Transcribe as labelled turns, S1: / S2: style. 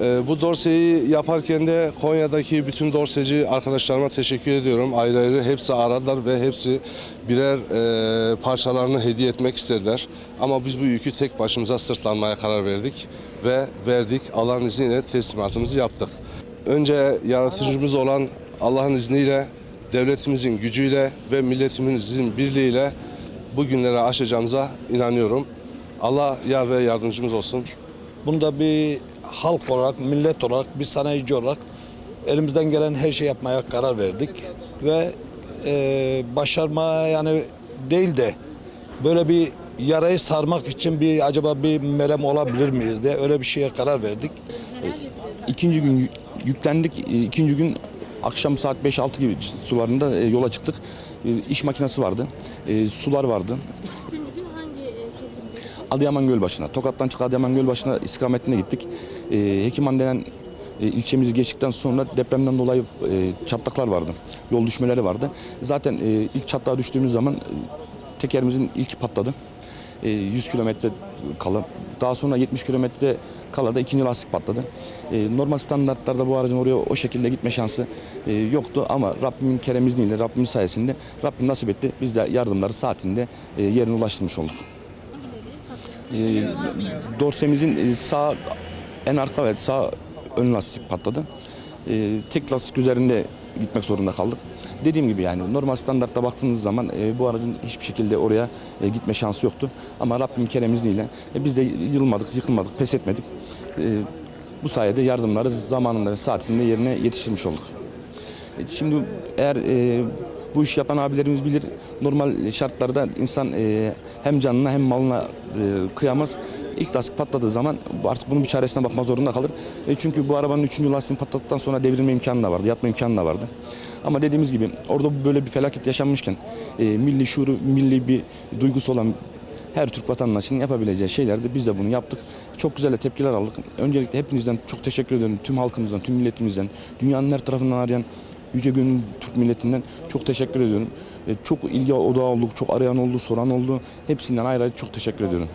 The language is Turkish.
S1: Ee, bu dorseyi yaparken de Konya'daki bütün dorseci arkadaşlarıma teşekkür ediyorum. Ayrı ayrı hepsi aradılar ve hepsi birer e, parçalarını hediye etmek istediler. Ama biz bu yükü tek başımıza sırtlanmaya karar verdik ve verdik. Allah'ın izniyle teslimatımızı yaptık. Önce yaratıcımız olan Allah'ın izniyle, devletimizin gücüyle ve milletimizin birliğiyle bu günleri aşacağımıza inanıyorum. Allah yar ve yardımcımız olsun.
S2: Bunda bir halk olarak, millet olarak, bir sanayici olarak elimizden gelen her şey yapmaya karar verdik. Ve e, başarma yani değil de böyle bir yarayı sarmak için bir acaba bir merem olabilir miyiz diye öyle bir şeye karar verdik.
S3: İkinci gün yü- yüklendik. E, İkinci gün akşam saat 5-6 gibi sularında e, yola çıktık. E, İş makinesi vardı. Sular vardı. Adıyaman Gölbaşı'na, Tokat'tan çıkan Adıyaman Gölbaşı'na istikametine gittik. E, Hekiman denen e, ilçemizi geçtikten sonra depremden dolayı e, çatlaklar vardı. Yol düşmeleri vardı. Zaten e, ilk çatlağa düştüğümüz zaman tekerimizin ilk patladı. E, 100 kilometre kala. Daha sonra 70 kilometre kala da ikinci lastik patladı. Normal standartlarda bu aracın oraya o şekilde gitme şansı yoktu ama Rabbimin kerem izniyle, Rabbimin sayesinde Rabbim nasip etti. Biz de yardımları saatinde yerine ulaştırmış olduk. E, dorsemizin e, sağ en arka ve sağ ön lastik patladı. E, tek lastik üzerinde gitmek zorunda kaldık. Dediğim gibi yani normal standartta baktığınız zaman e, bu aracın hiçbir şekilde oraya e, gitme şansı yoktu. Ama Rabbim kerem izniyle e, biz de yılmadık, yıkılmadık, pes etmedik. E, bu sayede yardımları zamanında saatinde yerine yetiştirmiş olduk. E, Şimdi eğer e, bu iş yapan abilerimiz bilir normal şartlarda insan e, hem canına hem malına e, kıyamaz. İlk lastik patladığı zaman artık bunun bir çaresine bakmak zorunda kalır. E, çünkü bu arabanın üçüncü lastiğini patlattıktan sonra devrilme imkanı da vardı, yatma imkanı da vardı. Ama dediğimiz gibi orada böyle bir felaket yaşanmışken e, milli şuuru, milli bir duygusu olan her Türk vatandaşının yapabileceği şeylerdi. Biz de bunu yaptık. Çok güzel tepkiler aldık. Öncelikle hepinizden çok teşekkür ediyorum. Tüm halkımızdan, tüm milletimizden, dünyanın her tarafından arayan Yüce Gönül Türk milletinden çok teşekkür ediyorum. E, Çok ilgi odağı olduk, çok arayan oldu, soran oldu. Hepsinden ayrı ayrı çok teşekkür ediyorum.